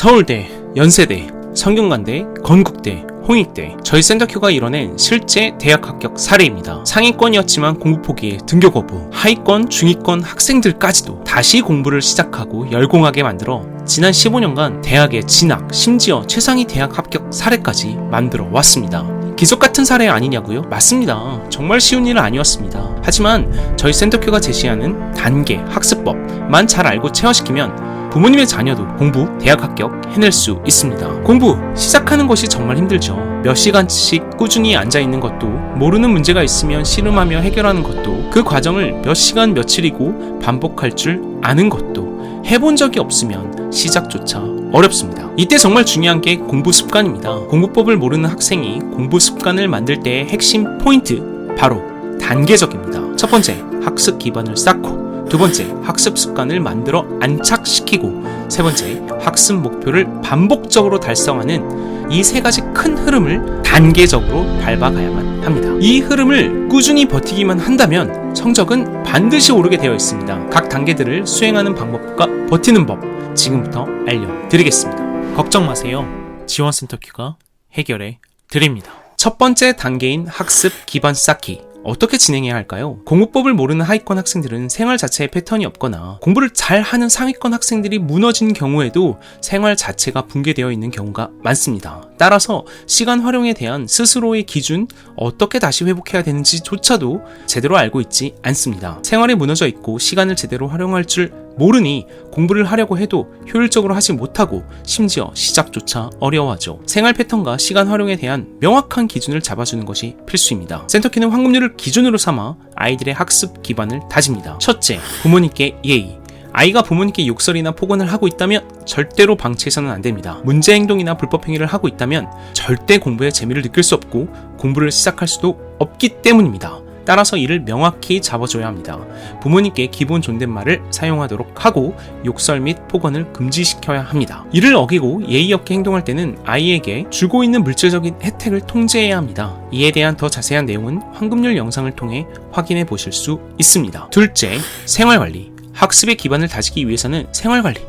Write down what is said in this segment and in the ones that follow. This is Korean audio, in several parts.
서울대, 연세대, 성균관대, 건국대, 홍익대 저희 센터큐가 이뤄낸 실제 대학 합격 사례입니다. 상위권이었지만 공부 포기에 등교 거부, 하위권, 중위권 학생들까지도 다시 공부를 시작하고 열공하게 만들어 지난 15년간 대학에 진학, 심지어 최상위 대학 합격 사례까지 만들어 왔습니다. 기적 같은 사례 아니냐고요? 맞습니다. 정말 쉬운 일은 아니었습니다. 하지만 저희 센터큐가 제시하는 단계, 학습법만 잘 알고 체화시키면 부모님의 자녀도 공부, 대학 합격 해낼 수 있습니다. 공부 시작하는 것이 정말 힘들죠. 몇 시간씩 꾸준히 앉아 있는 것도 모르는 문제가 있으면 씨름하며 해결하는 것도 그 과정을 몇 시간 며칠이고 반복할 줄 아는 것도 해본 적이 없으면 시작조차 어렵습니다. 이때 정말 중요한 게 공부 습관입니다. 공부법을 모르는 학생이 공부 습관을 만들 때의 핵심 포인트 바로 단계적입니다. 첫 번째, 학습 기반을 쌓고 두 번째, 학습 습관을 만들어 안착시키고 세 번째, 학습 목표를 반복적으로 달성하는 이 세 가지 큰 흐름을 단계적으로 밟아가야만 합니다. 이 흐름을 꾸준히 버티기만 한다면 성적은 반드시 오르게 되어 있습니다. 각 단계들을 수행하는 방법과 버티는 법 지금부터 알려드리겠습니다. 걱정 마세요. 지원센터 큐가 해결해 드립니다. 첫 번째 단계인 학습 기반 쌓기. 어떻게 진행해야 할까요? 공부법을 모르는 하위권 학생들은 생활 자체에 패턴이 없거나 공부를 잘 하는 상위권 학생들이 무너진 경우에도 생활 자체가 붕괴되어 있는 경우가 많습니다. 따라서 시간 활용에 대한 스스로의 기준, 어떻게 다시 회복해야 되는지조차도 제대로 알고 있지 않습니다. 생활이 무너져 있고 시간을 제대로 활용할 줄 모르니 공부를 하려고 해도 효율적으로 하지 못하고 심지어 시작조차 어려워하죠. 생활 패턴과 시간 활용에 대한 명확한 기준을 잡아주는 것이 필수입니다. 센터키는 황금률을 기준으로 삼아 아이들의 학습 기반을 다집니다. 첫째, 부모님께 예의. 아이가 부모님께 욕설이나 폭언을 하고 있다면 절대로 방치해서는 안 됩니다. 문제 행동이나 불법 행위를 하고 있다면 절대 공부에 재미를 느낄 수 없고 공부를 시작할 수도 없기 때문입니다. 따라서 이를 명확히 잡아줘야 합니다. 부모님께 기본 존댓말을 사용하도록 하고 욕설 및 폭언을 금지시켜야 합니다. 이를 어기고 예의 없게 행동할 때는 아이에게 주고 있는 물질적인 혜택을 통제해야 합니다. 이에 대한 더 자세한 내용은 황금률 영상을 통해 확인해 보실 수 있습니다. 둘째, 생활 관리. 학습의 기반을 다지기 위해서는 생활관리,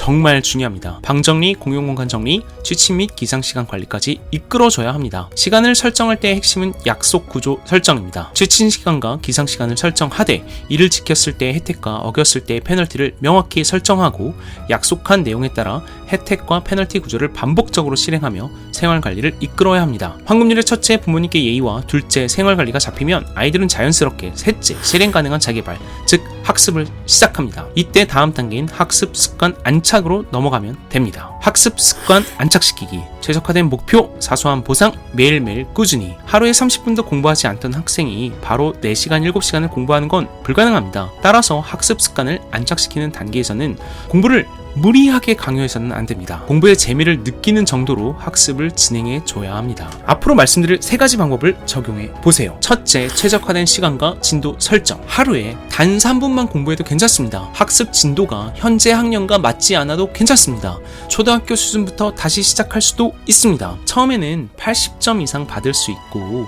정말 중요합니다. 방정리, 공용공간 정리, 취침 및 기상시간 관리까지 이끌어줘야 합니다. 시간을 설정할 때의 핵심은 약속 구조 설정입니다. 취침 시간과 기상 시간을 설정하되 이를 지켰을 때의 혜택과 어겼을 때의 페널티를 명확히 설정하고 약속한 내용에 따라 혜택과 페널티 구조를 반복적으로 실행하며 생활 관리를 이끌어야 합니다. 황금률의 첫째 부모님께 예의와 둘째 생활 관리가 잡히면 아이들은 자연스럽게 셋째 실행 가능한 자개발, 즉 학습을 시작합니다. 이때 다음 단계인 학습 습관 안착 으로 넘어가면 됩니다. 학습 습관 안착시키기, 최적화된 목표, 사소한 보상, 매일매일 꾸준히 하루에 30분도 공부하지 않던 학생이 바로 4시간, 7시간을 공부하는 건 불가능합니다. 따라서 학습 습관을 안착시키는 단계에서는 공부를 무리하게 강요해서는 안 됩니다. 공부의 재미를 느끼는 정도로 학습을 진행해 줘야 합니다. 앞으로 말씀드릴 세 가지 방법을 적용해 보세요. 첫째, 최적화된 시간과 진도 설정. 하루에 단 3분만 공부해도 괜찮습니다. 학습 진도가 현재 학년과 맞지 않아도 괜찮습니다. 초등 학교 수준부터 다시 시작할 수도 있습니다. 처음에는 80점 이상 받을 수 있고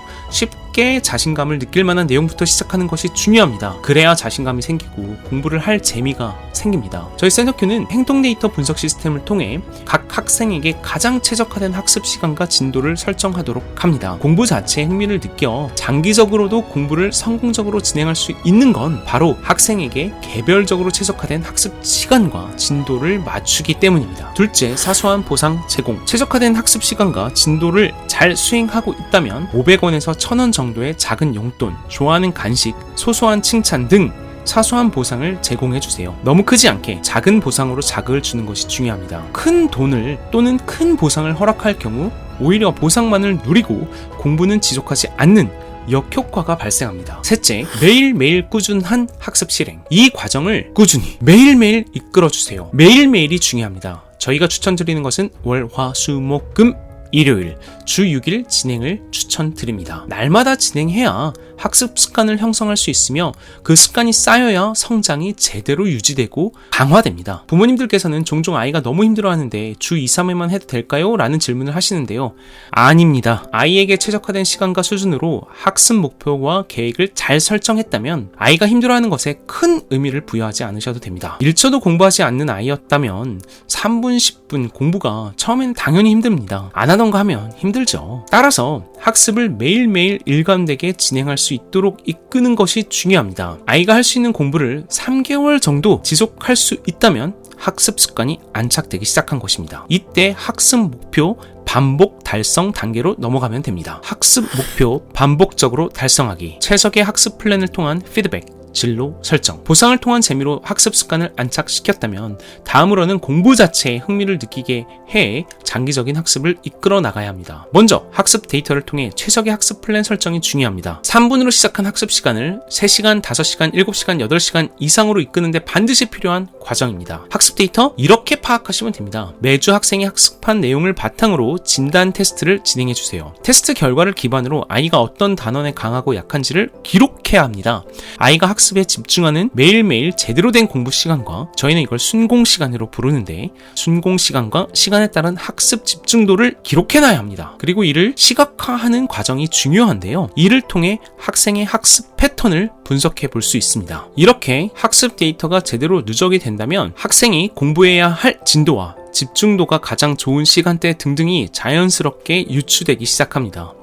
쉽게 자신감을 느낄 만한 내용부터 시작하는 것이 중요합니다. 그래야 자신감이 생기고 공부를 할 재미가 생깁니다. 저희 센터큐는 행동 데이터 분석 시스템을 통해 각 학생에게 가장 최적화된 학습 시간과 진도를 설정하도록 합니다. 공부 자체에 흥미를 느껴 장기적으로도 공부를 성공적으로 진행할 수 있는 건 바로 학생에게 개별적으로 최적화된 학습 시간과 진도를 맞추기 때문입니다. 둘째, 사소한 보상 제공. 최적화된 학습 시간과 진도를 잘 수행하고 있다면 500원에서 1000원 정도의 작은 용돈, 좋아하는 간식, 소소한 칭찬 등 사소한 보상을 제공해 주세요. 너무 크지 않게 작은 보상으로 자극을 주는 것이 중요합니다. 큰 돈을 또는 큰 보상을 허락할 경우 오히려 보상만을 누리고 공부는 지속하지 않는 역효과가 발생합니다. 셋째, 매일매일 꾸준한 학습 실행. 이 과정을 꾸준히 매일매일 이끌어 주세요. 매일매일이 중요합니다. 저희가 추천드리는 것은 월, 화, 수, 목, 금 일요일 주 6일 진행을 추천드립니다. 날마다 진행해야 학습 습관을 형성할 수 있으며 그 습관이 쌓여야 성장이 제대로 유지되고 강화됩니다. 부모님들께서는 종종 아이가 너무 힘들어하는데 주 2, 3회만 해도 될까요? 라는 질문을 하시는데요. 아닙니다. 아이에게 최적화된 시간과 수준으로 학습 목표와 계획을 잘 설정했다면 아이가 힘들어하는 것에 큰 의미를 부여하지 않으셔도 됩니다. 1초도 공부하지 않는 아이였다면 3분, 10분 공부가 처음엔 당연히 힘듭니다. 안 하던 거 하면 힘들죠. 따라서 학습을 매일매일 일관되게 진행할 수 있도록 이끄는 것이 중요합니다. 아이가 할 수 있는 공부를 3개월 정도 지속할 수 있다면 학습 습관이 안착되기 시작한 것입니다. 이때 학습 목표 반복 달성 단계로 넘어가면 됩니다. 학습 목표 반복적으로 달성하기. 최적의 학습 플랜을 통한 피드백. 진로 설정. 보상을 통한 재미로 학습 습관을 안착시켰다면 다음으로는 공부 자체에 흥미를 느끼게 해 장기적인 학습을 이끌어 나가야 합니다. 먼저 학습 데이터를 통해 최적의 학습 플랜 설정이 중요합니다. 3분으로 시작한 학습 시간을 3시간, 5시간, 7시간, 8시간 이상으로 이끄는데 반드시 필요한 과정입니다. 학습 데이터 이렇게 파악하시면 됩니다. 매주 학생이 학습한 내용을 바탕으로 진단 테스트를 진행해 주세요. 테스트 결과를 기반으로 아이가 어떤 단원에 강하고 약한지를 기록해야 합니다. 아이가 학습 학습에 집중하는 매일매일 제대로 된 공부 시간과 저희는 이걸 순공 시간으로 부르는데 순공 시간과 시간에 따른 학습 집중도를 기록해놔야 합니다. 그리고 이를 시각화하는 과정이 중요한데요. 이를 통해 학생의 학습 패턴을 분석해 볼 수 있습니다. 이렇게 학습 데이터가 제대로 누적이 된다면 학생이 공부해야 할 진도와 집중도가 가장 좋은 시간대 등등이 자연스럽게 유추되기 시작합니다.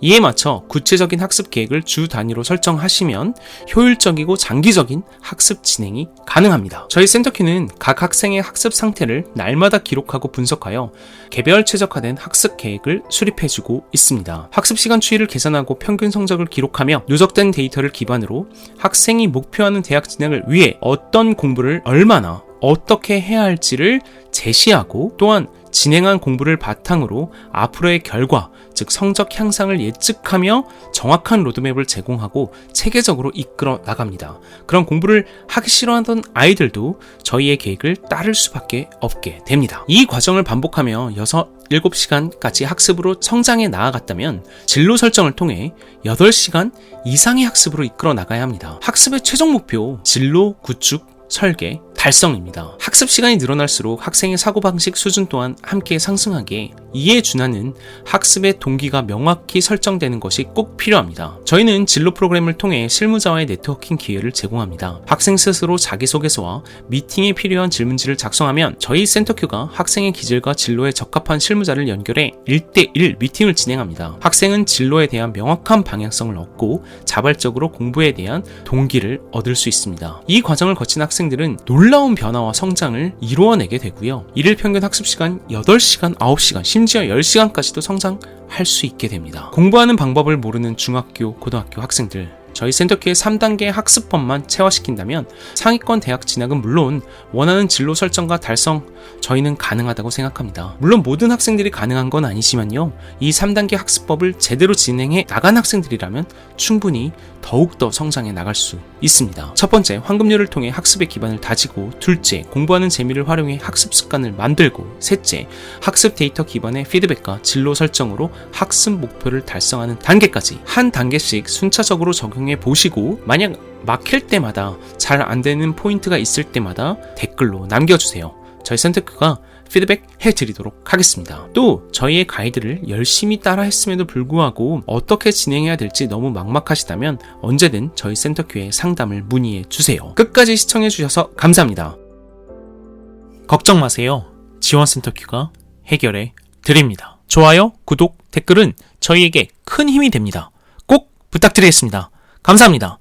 이에 맞춰 구체적인 학습 계획을 주 단위로 설정하시면 효율적이고 장기적인 학습 진행이 가능합니다. 저희 센터큐는 각 학생의 학습 상태를 날마다 기록하고 분석하여 개별 최적화된 학습 계획을 수립해주고 있습니다. 학습 시간 추이를 계산하고 평균 성적을 기록하며 누적된 데이터를 기반으로 학생이 목표하는 대학 진학을 위해 어떤 공부를 얼마나 어떻게 해야 할지를 제시하고 또한 진행한 공부를 바탕으로 앞으로의 결과, 즉 성적 향상을 예측하며 정확한 로드맵을 제공하고 체계적으로 이끌어 나갑니다. 그런 공부를 하기 싫어하던 아이들도 저희의 계획을 따를 수밖에 없게 됩니다. 이 과정을 반복하며 6, 7시간까지 학습으로 성장해 나아갔다면 진로 설정을 통해 8시간 이상의 학습으로 이끌어 나가야 합니다. 학습의 최종 목표, 진로 구축, 설계, 달성입니다. 학습 시간이 늘어날수록 학생의 사고방식 수준 또한 함께 상승하게 이에 준하는 학습의 동기가 명확히 설정되는 것이 꼭 필요합니다. 저희는 진로 프로그램을 통해 실무자와의 네트워킹 기회를 제공합니다. 학생 스스로 자기소개서와 미팅에 필요한 질문지를 작성하면 저희 센터큐가 학생의 기질과 진로에 적합한 실무자를 연결해 1대1 미팅을 진행합니다. 학생은 진로에 대한 명확한 방향성을 얻고 자발적으로 공부에 대한 동기를 얻을 수 있습니다. 이 과정을 거친 학생들은 놀라운 변화와 성장을 이루어내게 되고요. 일일 평균 학습 시간 8시간, 9시간, 심지어 10시간까지도 성장할 수 있게 됩니다. 공부하는 방법을 모르는 중학교, 고등학교 학생들 저희 센터큐의 3단계 학습법만 체화시킨다면 상위권 대학 진학은 물론 원하는 진로 설정과 달성 저희는 가능하다고 생각합니다. 물론 모든 학생들이 가능한 건 아니지만요. 이 3단계 학습법을 제대로 진행해 나간 학생들이라면 충분히 더욱더 성장해 나갈 수 있습니다. 첫 번째, 황금률을 통해 학습의 기반을 다지고, 둘째, 공부하는 재미를 활용해 학습 습관을 만들고, 셋째, 학습 데이터 기반의 피드백과 진로 설정으로 학습 목표를 달성하는 단계까지 한 단계씩 순차적으로 적용해 보시고, 만약 막힐 때마다 잘 안 되는 포인트가 있을 때마다 댓글로 남겨주세요. 저희 센터크가 피드백 해드리도록 하겠습니다. 또 저희의 가이드를 열심히 따라 했음에도 불구하고 어떻게 진행해야 될지 너무 막막하시다면 언제든 저희 센터큐에 상담을 문의해 주세요. 끝까지 시청해 주셔서 감사합니다. 걱정 마세요. 지원센터큐가 해결해 드립니다. 좋아요, 구독, 댓글은 저희에게 큰 힘이 됩니다. 꼭 부탁드리겠습니다. 감사합니다.